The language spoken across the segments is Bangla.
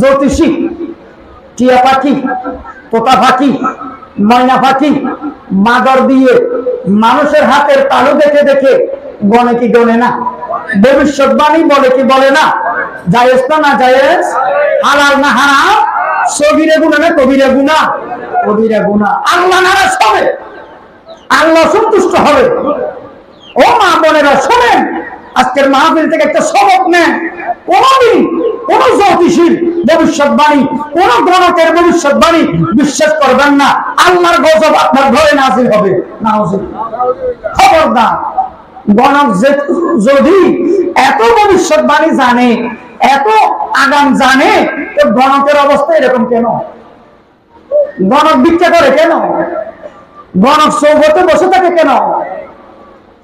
জ্যোতিষী, টিয়া পাখি তোতা পাখি, ময়না পাখি, মাদর দিয়ে মানুষের হাতের তালু দেখে দেখে গনে কি গনে না? ভবিষ্যৎবাণী বলে কি বলে না? জায়েজ তো না জায়েজ? হালাল না হারাম? সবিরে গুণা না কবিরে গুণা? কবিরে গুণা। আল্লাহ নারাজ হবে। আল্লাহ সন্তুষ্ট হবে। ও মা বোনেরা শোনেন। আজকের মাহফিল থেকে একটা সবক নেন। কোনদিন কোন জ্যোতিষীর ভবিষ্যৎবাণী, কোন ভবিষ্যৎবাণী বিশ্বাস করবেন না। আল্লাহর গজব আপনার ঘরে নাজিল হবে। খবরদার, গণক যদি এত ভবিষ্যৎবাণী জানে, এত আগাম জানে, তো গণকের অবস্থা এরকম কেন? গণক ভিক্ষা করে কেন? গণক সৌগতে বসে থাকে কেন?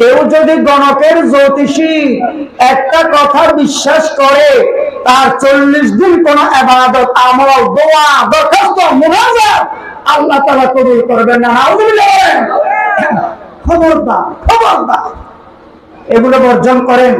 কেউ যদি গণকের জ্যোতিষী একটা কথা বিশ্বাস করে, তার চল্লিশ দিন কোন দোয়া আল্লাহ তালা কবুল করবেন না। খবর দা এগুলো বর্জন করেন।